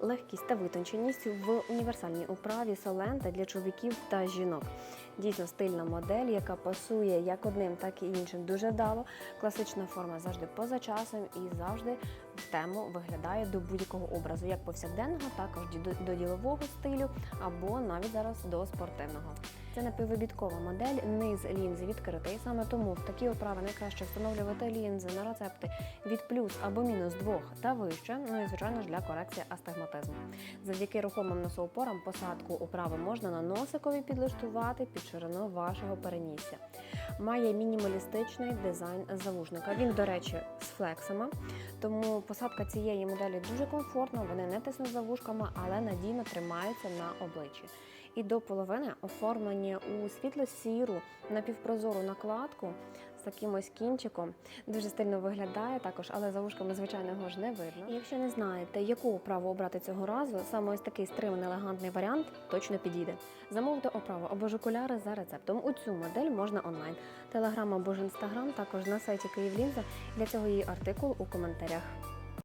легкість та витонченість в універсальній управі Солента для чоловіків та жінок. Дійсно стильна модель, яка пасує як одним, так і іншим дуже вдало. Класична форма завжди поза часом і завжди в тему виглядає до будь-якого образу, як повсякденного, також до, ділового стилю, або навіть зараз до спортивного. Це напіввибіткова модель, низ лінзи відкритий. Саме тому в такі оправи найкраще встановлювати лінзи на рецепти від плюс або мінус двох та вище. Ну і звичайно ж для корекції астигматизму. Завдяки рухомим носоупорам посадку оправи можна на носикові підлаштувати під ширину вашого перенісся. Має мінімалістичний дизайн завушника. Він, до речі, з флексами, тому посадка цієї моделі дуже комфортна. Вони не тиснуть за вушками, але надійно тримаються на обличчі. І до половини оформлені у світло-сіру напівпрозору накладку з таким ось кінчиком. Дуже стильно виглядає також, але за вушками, звичайно, його ж не видно. І якщо не знаєте, яку оправу обрати цього разу, саме ось такий стриманий елегантний варіант точно підійде. Замовте оправу або ж окуляри за рецептом. У цю модель можна онлайн. Телеграм або ж інстаграм, також на сайті Київлінза. Для цього її артикул у коментарях.